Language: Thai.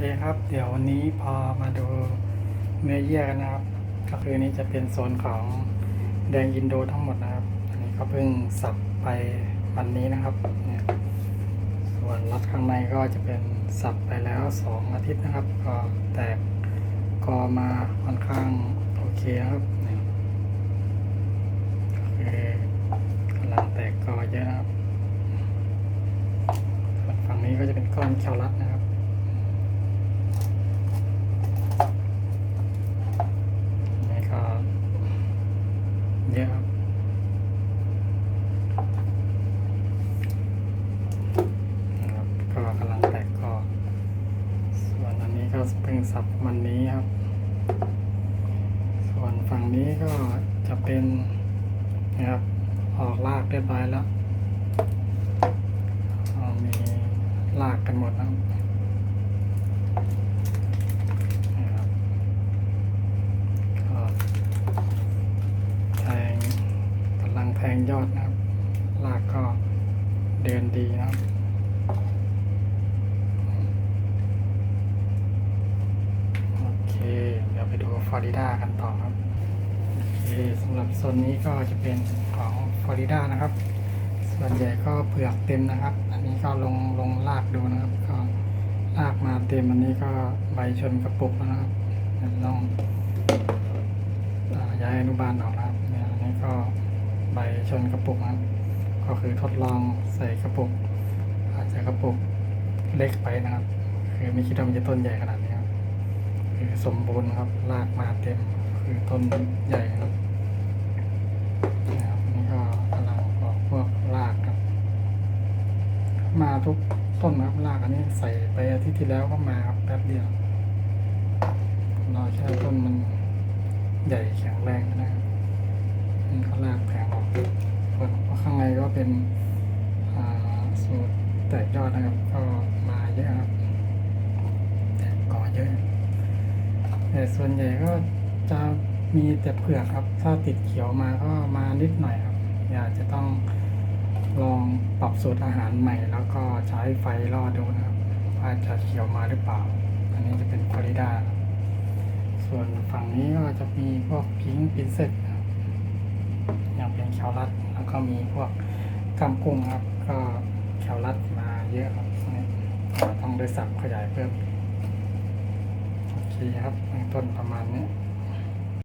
เคครับ เดี๋ยววันนี้พอมาดูเนื้อเยื่อกันนะครับ ก็คือนี้จะเป็นโซนของแดงอินโดทั้งหมดนะครับ อันนี้ก็เพิ่งสับไปวันนี้นะครับเนี่ยส่วนรัดข้างในก็จะเป็นสับไปแล้วสองอาทิตย์นะครับ ก็แตกกอมาค่อนข้างโอเคครับเนี่ยก็คือกำลังแตกกอเยอะนะครับส่วนฝั่งนี้ก็จะเป็นก้อนแคลรัดนะครับ นี่ก็ เยอะครับนะครับก็กำลังแตกกอส่วนอันนี้ก็เพิ่งสับมันนี้ครับ ส่วนฝั่งนี้ก็จะเป็นนะครับออกรากเรียบร้อยแล้วอ่ามีลากกันหมดนะครับนะครับก็แทงกำลั งยอดนะครับลากก็เดินดีนะครับโอเค เดี๋ยวไปดูฟลอริดากันต่อครับโอเคสำหรับโซนนี้ก็จะเป็นของฟลอริดานะครับ ส่วนใหญ่ก็เผือกเต็มนะครับ อันนี้ก็ลงลงลากดูนะครับ ก็ลากมาเต็มอันนี้ก็ใบชนกระปุกนะครับลองอย้ายอนุบาลออกนะครับอันนี้ก็ ใบชนกระปุกนะครับก็คือทดลองใส่กระปุก อาจจะกระปุกเล็กไปนะครับ คือไม่คิดว่ามันจะต้นใหญ่ขนาดนี้ครับคือสมบูรณ์ครับลากมาเต็มคือต้นใหญ่ครับนะครับนี่ก็กำลังออกพวกรากครับ มาทุกต้นครับรากอันนี้ใส่ไปอาทิตย์ที่แล้วก็มาครับแป๊บเดียวรอแค่ต้นมันใหญ่แข็งแรงนะครับนี่ก็รากแผงออกส่วนข้างในก็ เป็นสูตรแตกยอดนะครับ ก็มาเยอะครับแตกก่อเยอะแต่ส่วนใหญ่ก็จะมีแต่เผือกครับ ถ้าติดเขียวมาก็มานิดหน่อยครับอยากจะต้องลองปรับสูตรอาหารใหม่ แล้วก็ใช้ไฟรอดูนะครับว่าจะเขียวมาหรือเปล่า อันนี้จะเป็นฟลอริดาส่วนฝั่งนี้ก็จะมีพวกพิงค์ปินเซ็ตครับอย่างเป็นแคลรัด แล้วก็มีพวก กำกุ้งครับ ก็แคลรัดมาเยอะครับต้องได้สับขยายเพิ่ม โอเคครับเบื้องต้นประมาณนี้